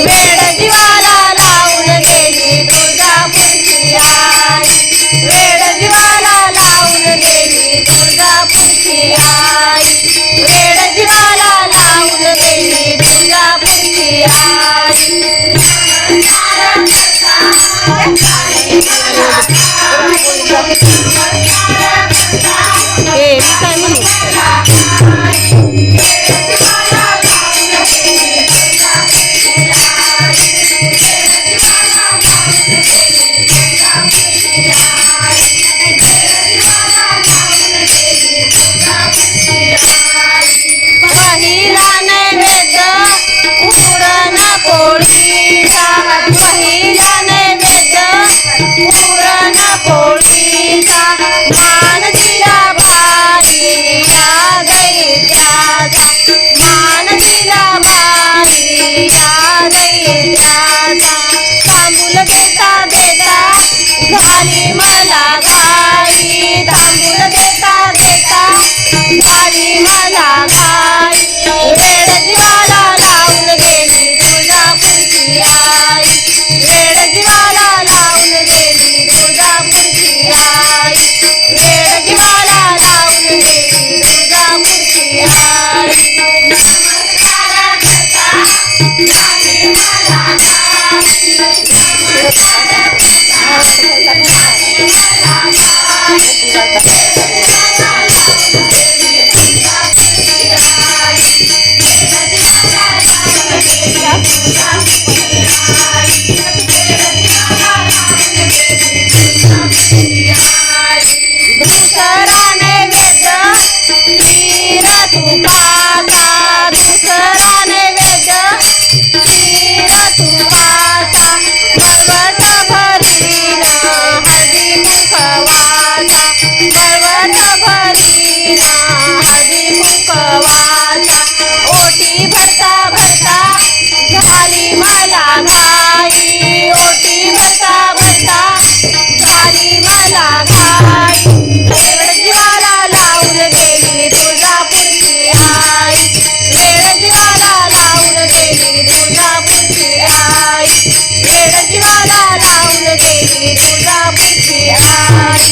वेळ जीवाला लावून गेली तुझा आई. वेळ जीवा Yeah. झाली मला घाई. देता देता. झाली मला घाई. वेळ जीवाला लावून गेली तुळजापूरची आई. वेळ Bye.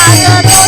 I don't know.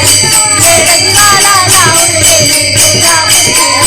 la la la la